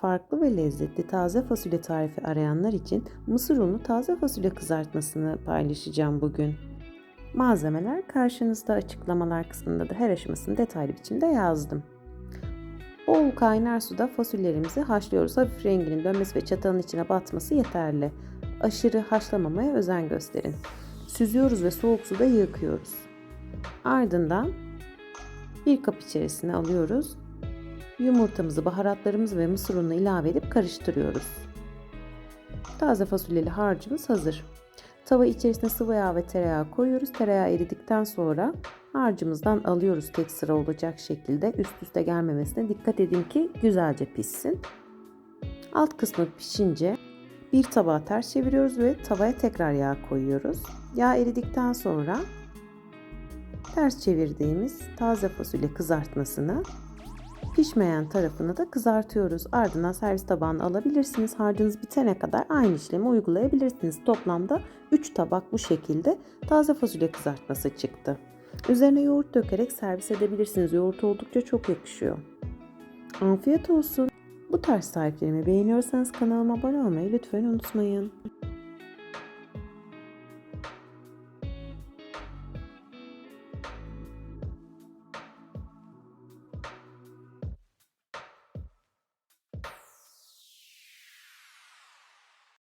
Farklı ve lezzetli taze fasulye tarifi arayanlar için mısır unlu taze fasulye kızartmasını paylaşacağım bugün. Malzemeler karşınızda açıklamalar kısmında da her aşamasını detaylı biçimde yazdım. Bol kaynar suda fasulyelerimizi haşlıyoruz. Hafif renginin dönmesi ve çatalın içine batması yeterli. Aşırı haşlamamaya özen gösterin. Süzüyoruz ve soğuk suda yıkıyoruz. Ardından bir kap içerisine alıyoruz. Yumurtamızı, baharatlarımızı ve mısır ununu ilave edip karıştırıyoruz. Taze fasulyeli harcımız hazır. Tava içerisine sıvı yağ ve tereyağı koyuyoruz. Tereyağı eridikten sonra harcımızdan alıyoruz tek sıra olacak şekilde. Üst üste gelmemesine dikkat edin ki güzelce pişsin. Alt kısmı pişince bir tabağa ters çeviriyoruz ve tavaya tekrar yağ koyuyoruz. Yağ eridikten sonra ters çevirdiğimiz taze fasulye kızartmasını pişmeyen tarafını da kızartıyoruz. Ardından servis tabağına alabilirsiniz. Harcınız bitene kadar aynı işlemi uygulayabilirsiniz. Toplamda 3 tabak bu şekilde taze fasulye kızartması çıktı. Üzerine yoğurt dökerek servis edebilirsiniz. Yoğurt oldukça çok yakışıyor. Afiyet olsun. Bu tarz tariflerimi beğeniyorsanız kanalıma abone olmayı lütfen unutmayın.